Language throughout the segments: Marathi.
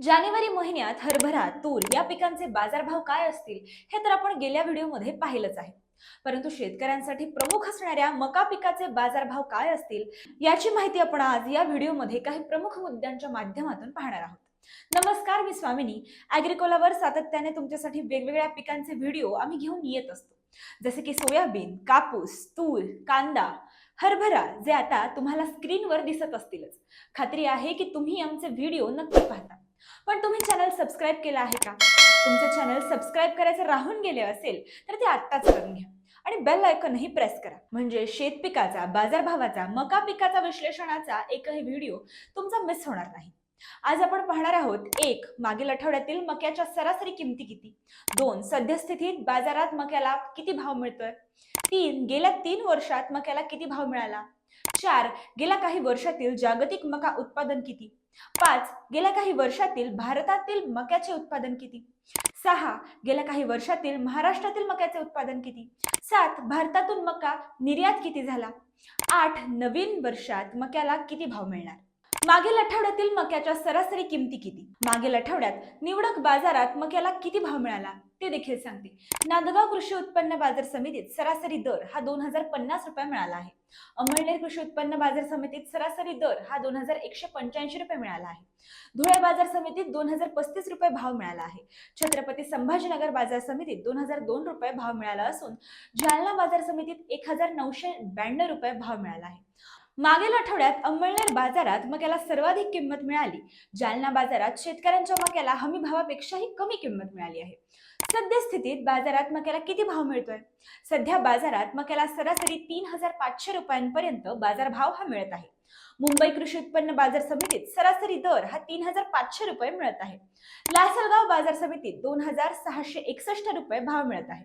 जानेवारी महिन्यात हरभरा तूर या पिकांचे बाजारभाव काय असतील हे तर आपण गेल्या व्हिडिओमध्ये पाहिलंच आहे. परंतु शेतकऱ्यांसाठी प्रमुख असणाऱ्या मका पिकाचे बाजारभाव काय असतील याची माहिती आपण आज या व्हिडिओमध्ये काही प्रमुख मुद्द्यांच्या माध्यमातून पाहणार आहोत. नमस्कार मी स्वामिनी. अॅग्रिकोलावर सातत्याने तुमच्यासाठी वेगवेगळ्या पिकांचे व्हिडिओ आम्ही घेऊन येत असतो. जसे की सोयाबीन कापूस तूर कांदा हरभरा जे आता तुम्हाला स्क्रीनवर दिसत असतीलच. खात्री आहे की तुम्ही आमचे व्हिडिओ नक्की पाहता. पण तुम्ही चॅनल सबस्क्राईब केलं आहे का? तुमचं चॅनल सबस्क्राईब करायचं राहून गेले असेल तर ते आत्ताच करून घ्या. आणि बेल आयकॉनही प्रेस करा. म्हणजे शेत पिकाचा बाजारभावाचा मका पिकाचा विश्लेषणाचा एकही व्हिडिओ तुमचा मिस होणार नाही. आज आपण पाहणार आहोत एक मागील आठवड्यातील मक्याच्या सरासरी किमती किती? दोन सद्यस्थितीत बाजारात मक्याला किती भाव मिळतोय? तीन गेल्या तीन वर्षात मक्याला किती भाव मिळाला? चार गेल्या काही वर्षातील जागतिक मका उत्पादन किती? पाच गेल्या काही वर्षातील भारतातील मक्याचे उत्पादन किती? सहा गेल्या काही वर्षातील महाराष्ट्रातील मक्याचे उत्पादन किती? सात भारतातून मका निर्यात किती झाला? आठ नवीन वर्षात मक्याला किती भाव मिळणार? मागील आठवड्यातील मक्याच्या सरासरी किमती किती? मागील आठवड्यात निवडक बाजारात मक्याला किती भाव मिळाला? ते देखील सांगते. नांदगाव कृषी उत्पन्न बाजार समितीत सरासरी दर हा दोन हजार पन्नास रुपये मिळाला आहे. अमळनेर कृषी उत्पन्न बाजार समितीत सरासरी दर हा दोन हजार एकशे पंच्याऐंशी रुपये मिळाला आहे. धुळे बाजार समितीत दोन हजार पस्तीस रुपये भाव मिळाला आहे. छत्रपती संभाजीनगर बाजार समितीत दोन हजार दोन रुपये भाव मिळाला असून जालना बाजार समितीत एक हजार नऊशे ब्याण्णव रुपये भाव मिळाला आहे. मागील आठवड्यात अंमळनेर बाजारात मक्याला सर्वाधिक किंमत मिळाली. जालना बाजारात शेतकऱ्यांच्या मक्याला हमी भावापेक्षाही कमी किंमत मिळाली आहे. सद्यस्थितीत बाजारात मक्याला किती भाव मिळतोय? सध्या बाजारात मक्याला सरासरी तीन हजार पाचशे रुपयांपर्यंत बाजारभाव हा मिळत आहे. मुंबई कृषी उत्पन्न बाजार समितीत सरासरी दर हा तीन हजार पाचशे रुपये मिळत आहे. लासलगाव बाजार समितीत दोन हजार सहाशे एकसष्ट रुपये भाव मिळत आहे.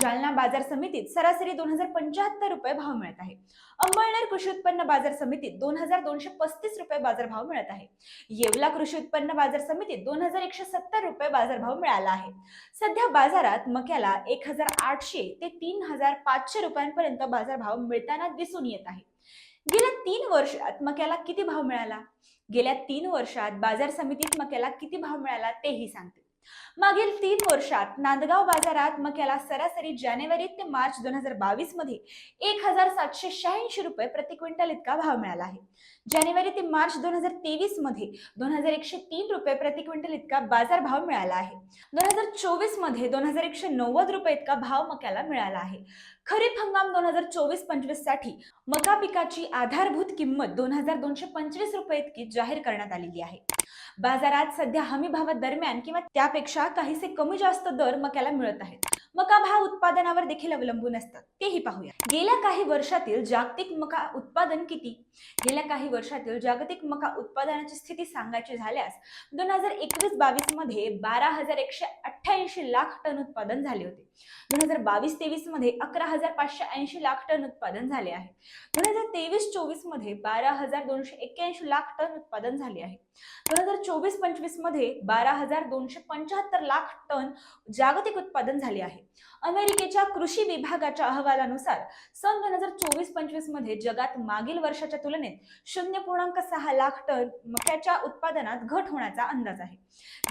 जालना बाजार समितीत सरासरी दोन हजार पंच्याहत्तर रुपये भाव मिळत आहे. अंबळनेर कृषी उत्पन्न बाजार समितीत दोन हजार दोनशे पस्तीस रुपये बाजारभाव मिळत आहे. येवला कृषी उत्पन्न बाजार समितीत दोन हजार एकशे सत्तर रुपये बाजारभाव मिळाला आहे. सध्या बाजारात मक्याला एक हजार आठशे ते तीन हजार पाचशे रुपयांपर्यंत बाजारभाव मिळताना दिसून येत आहे. गेल्या तीन वर्षात मक्याला किती भाव मिळाला? गेल्या तीन वर्षात बाजार समितीत मक्याला किती भाव मिळाला तेही सांगते. मागील तीन वर्षात नांदगाव बाजारात मक्याला सरासरी जानेवारी ते मार्च दोन हजार बावीसमध्ये एक हजार सातशे शहाऐंशी रुपये प्रति क्विंटल इतका भाव मिळाला आहे. जानेवारी ते मार्च दोन हजार तेवीसमध्ये दोन हजार एकशे तीन रुपये प्रति क्विंटल इतका बाजार भाव मिळाला आहे. दोन हजार चोवीसमध्ये दोन हजार एकशे नव्वद रुपये इतका भाव मक्याला मिळाला आहे. खरीप हंगाम दोन हजार चोवीस पंचवीससाठी मका पिकाची आधारभूत किंमत दोन हजार दोनशे पंचवीस रुपये इतकी जाहीर करण्यात आलेली आहे. बाजारात सध्या हमी भावा दरम्यान किंवा त्यापेक्षा काहीसे कमी जास्त दर मक्याला मिळत आहेत. मका भाव उत्पादनावर देखील अवलंबून असतात. तेही पाहूया. गेल्या काही वर्षातील जागतिक मका उत्पादन किती? गेल्या काही वर्षातील जागतिक मका उत्पादनाची स्थिती सांगायची झाल्यास दोन हजार एकवीस बावीसमध्ये बारा हजार एकशे अठ्ठ्याऐंशी लाख टन उत्पादन झाले होते. दोन हजार बावीस तेवीसमध्ये अकरा हजार पाचशे ऐंशी लाख टन उत्पादन झाले आहे. दोन हजार तेवीस चोवीसमध्ये बारा हजार दोनशे एक्क्याऐंशी लाख टन उत्पादन झाले आहे. दोन हजार चोवीस पंचवीसमध्ये बारा हजार दोनशे पंच्याहत्तर लाख टन जागतिक उत्पादन झाले आहे. अमेरिकेच्या कृषी विभागाच्या अहवालानुसार सन दोन हजार चोवीस पंचवीसमध्ये जगात मागील वर्षाच्या तुलनेत शून्य पूर्णांक सहा लाख टन मक्याच्या उत्पादनात घट होण्याचा अंदाज आहे.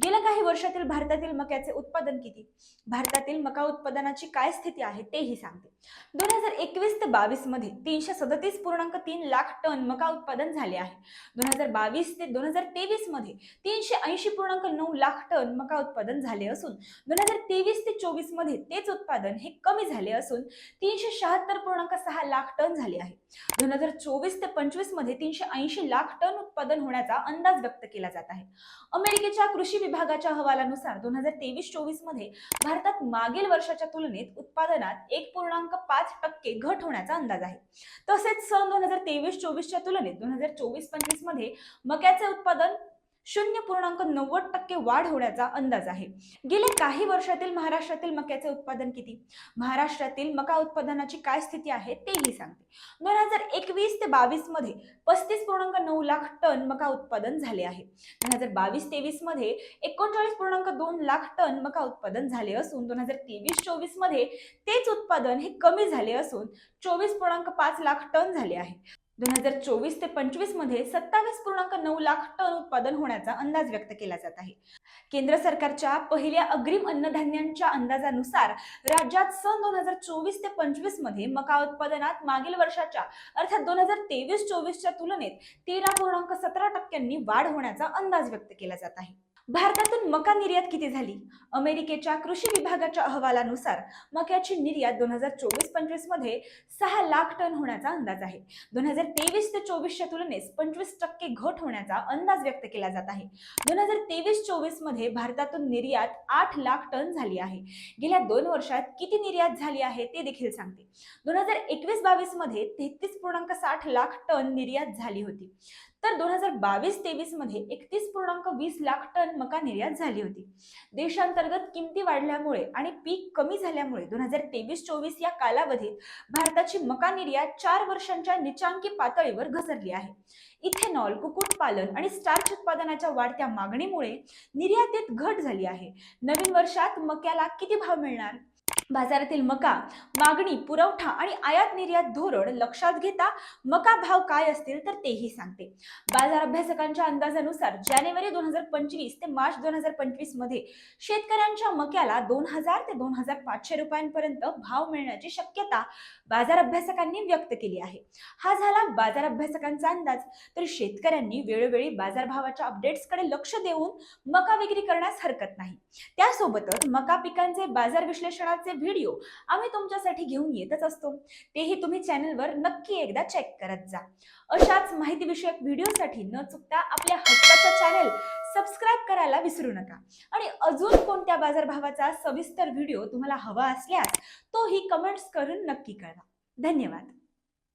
गेल्या काही वर्षातील भारतातील मक्याचे उत्पादन किती? भारतातील मका उत्पादनाची काय स्थिती आहे तेही सांगते. दोन हजार एकवीस ते बावीसमध्ये तीनशे सदतीस पूर्णांक तीन लाख टन मका उत्पादन झाले आहे. दोन हजार बावीस ते दोन हजार तेवीसमध्ये तीनशे ऐंशी पूर्णांक नऊ लाख टन मका उत्पादन झाले असून दोन हजार तेवीस ते चोवीसमध्ये तेच उत्पादन हे कमी झाले असून तीनशे शहात्तर पूर्णांक सहा लाख टन झाले आहे. दोन हजार चोवीस ते पंचवीसमध्ये तीनशे ऐंशी लाख टन उत्पादन होण्याचा अंदाज व्यक्त केला जात आहे. अमेरिकेच्या कृषी विभागाच्या अहवालानुसार दोन हजार तेवीस चोवीसमध्ये भारतात मागील वर्षाच्या तुलनेत उत्पादनात एक पूर्णांक पाच टक्के घट होण्याचा अंदाज आहे. तसेच सन दोन हजार तेवीस चोवीसच्या तुलनेत दोन हजार चोवीस पंचवीसमध्ये मक्याचे उत्पादन शून्य पूर्णांक नव्वद टक्के वाढ होण्याचा अंदाज आहे. गेल्या काही वर्षातील महाराष्ट्रातील मक्याचे उत्पादन किती? महाराष्ट्रातील मका उत्पादनाची काय स्थिती आहे तेही सांगते. दोन हजार एकवीस ते बावीसमध्ये पस्तीस पूर्णांक नऊ लाख टन मका उत्पादन झाले आहे. दोन हजार बावीस तेवीसमध्ये एकोणचाळीस पूर्णांक दोन लाख टन मका उत्पादन झाले असून दोन हजार तेवीस चोवीसमध्ये तेच उत्पादन हे कमी झाले असून चोवीस पूर्णांक पाच लाख टन झाले आहे. दोन हजार चोवीस ते पंचवीसमध्ये सत्तावीस पूर्णांक नऊ लाख टन उत्पादन होण्याचा अंदाज व्यक्त केला जात आहे. केंद्र सरकारच्या पहिल्या अग्रिम अन्नधान्यांच्या अंदाजानुसार राज्यात सन दोन हजार चोवीस ते पंचवीसमध्ये मका उत्पादनात मागील वर्षाच्या अर्थात दोन हजार तेवीस चोवीसच्या तुलनेत तेरा पूर्णांक सतरा टक्क्यांनी वाढ होण्याचा अंदाज व्यक्त केला जात आहे. भारतातून मका निर्यात किती झाली? अमेरिकेच्या कृषी विभागाच्या अहवालानुसार मक्याची निर्यात दोन हजार चोवीस पंचवीसमध्ये सहा लाख टन होण्याचा अंदाज आहे. दोन हजार तेवीस ते चोवीसच्या तुलनेत पंचवीस टक्के घट होण्याचा अंदाज व्यक्त केला जात आहे. दोन हजार तेवीस चोवीसमध्ये भारतातून निर्यात आठ लाख टन झाली आहे. गेल्या दोन वर्षात किती निर्यात झाली आहे ते देखील सांगते. दोन हजार एकवीस बावीसमध्ये तेहतीस पूर्णांक साठ लाख टन निर्यात झाली होती. तर दोन हजार बावीस तेवीसमध्ये एकतीस पूर्णांक वीस लाख टन टन मका निर्यात झाली होती. देशांतर्गत किमती वाढल्यामुळे आणि पीक कमी झाल्यामुळे दोन हजार तेवीस चोवीस या कालावधीत भारताची मका निर्यात चार वर्षांच्या निचांकी पातळीवर घसरली आहे. इथेनॉल कुक्कुटपालन आणि स्टार्च उत्पादनाच्या वाढत्या मागणीमुळे निर्यातीत घट झाली आहे. नवीन वर्षात मक्याला किती भाव मिळणार? बाजारातील मका मागणी पुरवठा आणि आयात निर्यात धोरण लक्षात घेता मका भाव काय असतील तर तेही सांगते. बाजार अभ्यासकांच्या अंदाजानुसार जानेवारी दोन हजार पंचवीस ते मार्च दोन हजार पंचवीसमध्ये शेतकऱ्यांच्या मक्याला दोन हजार ते दोन हजार पाचशे रुपयांपर्यंत भाव मिळण्याची शक्यता बाजार अभ्यासकांनी व्यक्त केली आहे. हा झाला बाजार अभ्यासकांचा अंदाज. तर शेतकऱ्यांनी वेळोवेळी बाजारभावाच्या अपडेट्सकडे लक्ष देऊन मका विक्री करण्यास हरकत नाही. त्यासोबतच मका पिकांचे बाजार विश्लेषणाचे व्हिडिओ आम्ही तुमच्यासाठी घेऊन येतच असतो. तेही तुम्ही चॅनलवर नक्की एकदा चेक करत जा. अशाच माहितीविषयक व्हिडिओसाठी न चुकता आपल्या हक्काचा चॅनल सबस्क्राईब करायला विसरू नका. आणि अजून कोणत्या बाजारभावाचा सविस्तर व्हिडिओ तुम्हाला हवा असल्यास तोही कमेंट्स करून नक्की कळवा. धन्यवाद.